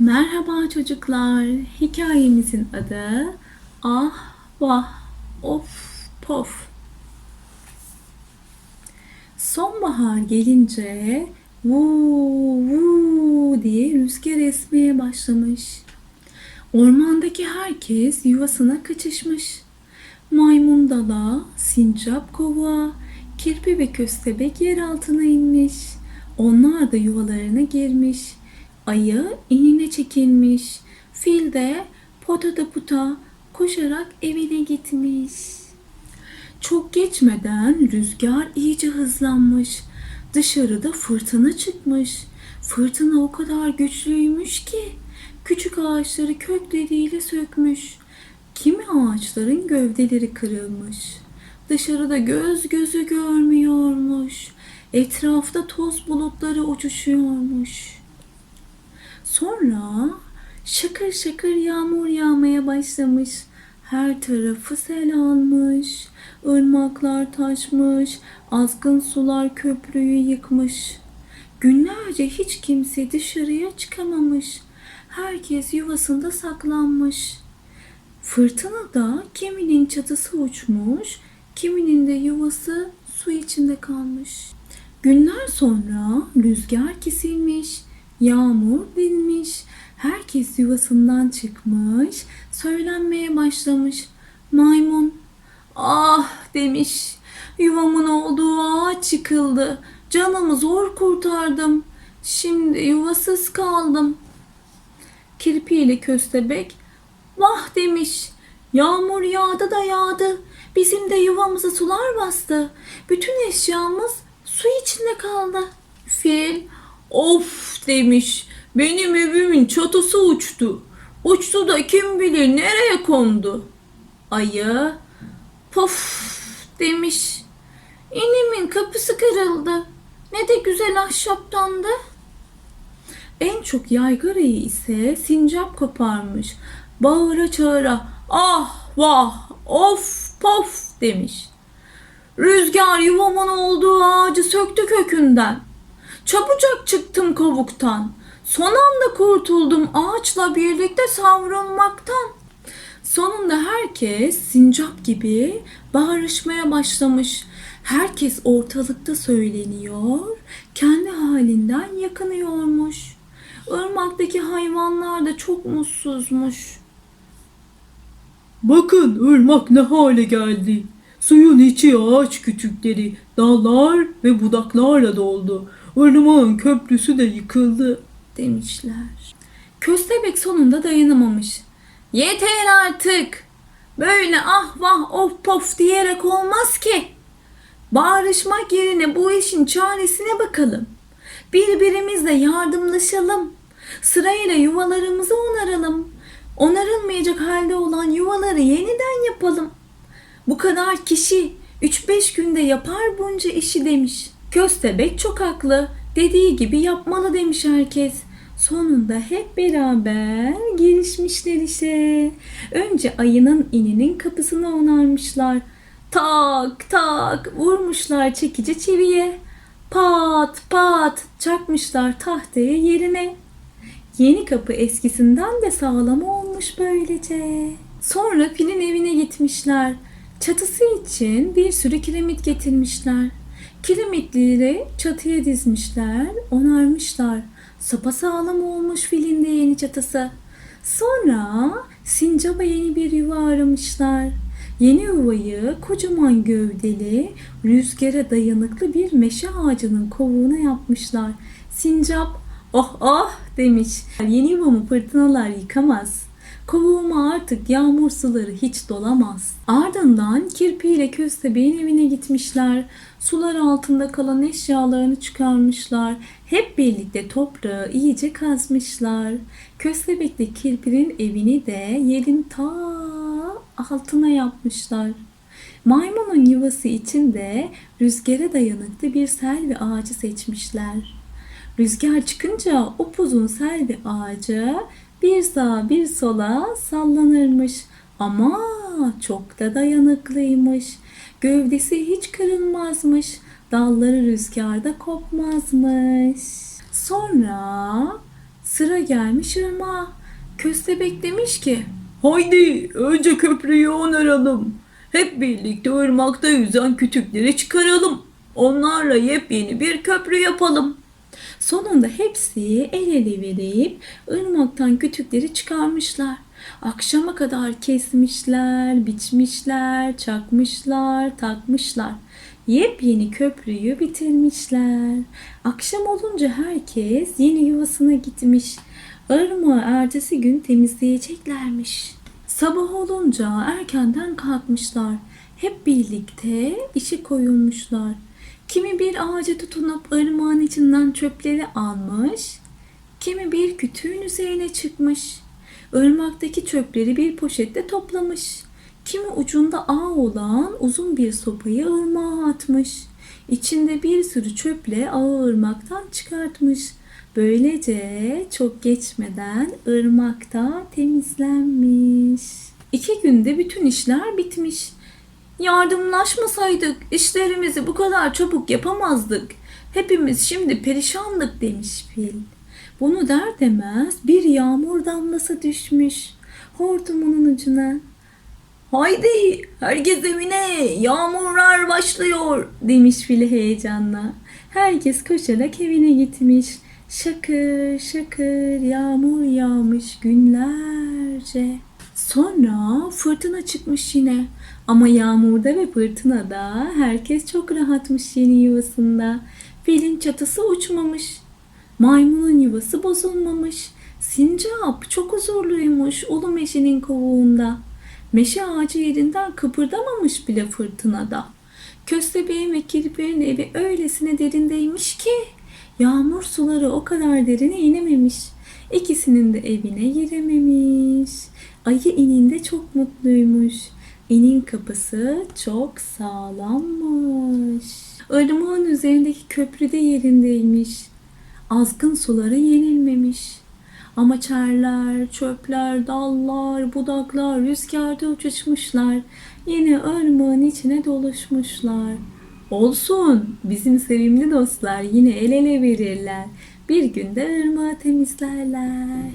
Merhaba çocuklar. Hikayemizin adı Ah Vah Of Pof. Sonbahar gelince vuu vuu diye rüzgar esmeye başlamış. Ormandaki herkes yuvasına kaçışmış. Maymun dala, sincap kovuğa, kirpi ve köstebek yer altına inmiş. Onlar da yuvalarına girmiş. Ayı inine çekilmiş. Fil de potada puta koşarak evine gitmiş. Çok geçmeden rüzgar iyice hızlanmış. Dışarıda fırtına çıkmış. Fırtına o kadar güçlüymüş ki küçük ağaçları kökleriyle sökmüş. Kimi ağaçların gövdeleri kırılmış. Dışarıda göz gözü görmüyormuş. Etrafta toz bulutları uçuşuyormuş. Sonra şakır şakır yağmur yağmaya başlamış. Her tarafı sel almış. Irmaklar taşmış. Azgın sular köprüyü yıkmış. Günlerce hiç kimse dışarıya çıkamamış. Herkes yuvasında saklanmış. Fırtınada kiminin çatısı uçmuş, kiminin de yuvası su içinde kalmış. Günler sonra rüzgar kesilmiş, yağmur dinmiş, herkes yuvasından çıkmış, söylenmeye başlamış. Maymun, ah! demiş, yuvamın olduğu ağaç yıkıldı, canımı zor kurtardım, şimdi yuvasız kaldım. Kirpi ile köstebek, vah! demiş, yağmur yağdı da yağdı, bizim de yuvamızı sular bastı, bütün eşyamız su içinde kaldı. Fil, of demiş, benim evimin çatısı uçtu. Uçtu da kim bilir nereye kondu. Ayı, pof demiş, inimin kapısı kırıldı. Ne de güzel ahşaptandı. En çok yaygarayı ise sincap koparmış. Bağıra çağıra ah vah of pof demiş. Rüzgar yuvamın olduğu ağacı söktü kökünden. Çabucak çıktım kovuktan. Son anda kurtuldum ağaçla birlikte savrulmaktan. Sonunda herkes sincap gibi bağırışmaya başlamış. Herkes ortalıkta söyleniyor, kendi halinden yakınıyormuş. Irmaktaki hayvanlar da çok mutsuzmuş. Bakın ırmak ne hale geldi. Suyun içi ağaç kütükleri, dallar ve budaklarla doldu. Irmağın köprüsü de yıkıldı. demişler. Köstebek sonunda dayanamamış. Yeter artık. Böyle ah vah of pof diyerek olmaz ki. Bağırışmak yerine bu işin çaresine bakalım. Birbirimizle yardımlaşalım. Sırayla yuvalarımızı onaralım. Onarılmayacak halde olan yuvaları yeniden yapalım. Bu kadar kişi 3-5 günde yapar bunca işi demiş. Köstebek çok haklı. Dediği gibi yapmalı demiş herkes. Sonunda hep beraber girişmişler işe. Önce ayının ininin kapısını onarmışlar. Tak tak vurmuşlar çekici çiviye. Pat pat çakmışlar tahtayı yerine. Yeni kapı eskisinden de sağlam olmuş böylece. Sonra filin evine gitmişler. Çatısı için bir sürü kiremit getirmişler. Kiremitleri çatıya dizmişler, onarmışlar. Sapasağlam olmuş filin de yeni çatısı. Sonra sincaba yeni bir yuva aramışlar. Yeni yuvayı kocaman gövdeli, rüzgara dayanıklı bir meşe ağacının kovuğuna yapmışlar. Sincap oh oh demiş. Yeni yuvamı fırtınalar yıkamaz. Kovuğuma artık yağmur suları hiç dolamaz. Ardından kirpiyle köstebeğin evine gitmişler. Sular altında kalan eşyalarını çıkarmışlar. Hep birlikte toprağı iyice kazmışlar. Köstebekle kirpinin evini de yerin ta altına yapmışlar. Maymunun yuvası için de rüzgara dayanıklı bir selvi ağacı seçmişler. Rüzgar çıkınca upuzun selvi ağacı bir sağa bir sola sallanırmış. Ama çok da dayanıklıymış. Gövdesi hiç kırılmazmış. Dalları rüzgarda kopmazmış. Sonra Sıra gelmiş ırmağa. Köstebek demiş ki Haydi önce köprüyü onaralım. Hep birlikte ırmakta yüzen kütükleri çıkaralım. Onlarla yepyeni bir köprü yapalım. Sonunda hepsi el ele verip ırmaktan kütükleri çıkarmışlar. Akşama kadar kesmişler, biçmişler, çakmışlar, takmışlar. Yepyeni köprüyü bitirmişler. Akşam olunca herkes yeni yuvasına gitmiş. Irmağı ertesi gün temizleyeceklermiş. Sabah olunca erkenden kalkmışlar. Hep birlikte işe koyulmuşlar. Kimi bir ağaca tutunup ırmağın içinden çöpleri almış, kimi bir kütüğün üzerine çıkmış. Irmaktaki çöpleri bir poşette toplamış. Kimi ucunda ağ olan uzun bir sopayı ırmağa atmış. İçinde bir sürü çöple ağı ırmaktan çıkartmış. Böylece çok geçmeden ırmakta temizlenmiş. İki günde bütün işler bitmiş. Yardımlaşmasaydık işlerimizi bu kadar çabuk yapamazdık. Hepimiz şimdi perişanlık demiş fil. Bunu der demez bir yağmur damlası düşmüş hortumunun ucuna. Haydi herkes evine yağmurlar başlıyor demiş fili heyecanla. Herkes koşarak evine gitmiş. Şakır şakır yağmur yağmış günlerce. Sonra fırtına çıkmış yine. Ama yağmurda ve fırtınada herkes çok rahatmış yeni yuvasında. Filin çatısı uçmamış. Maymunun yuvası bozulmamış. Sincap çok huzurluymuş ulu meşenin kovuğunda. Meşe ağacı yerinden kıpırdamamış bile fırtınada. Köstebeğin ve kirpiğin evi öylesine derindeymiş ki yağmur suları o kadar derine inememiş. İkisinin de evine girememiş. Ayı ininde çok mutluymuş. İnin kapısı çok sağlammış. Irmağın üzerindeki köprüde yerindeymiş. Azgın suları yenilmemiş. Ama çerler, çöpler, dallar, budaklar rüzgarda uçuşmuşlar. Yine ırmağın içine doluşmuşlar. Olsun, bizim sevimli dostlar yine el ele verirler. Bir günde ırmağı temizlerler.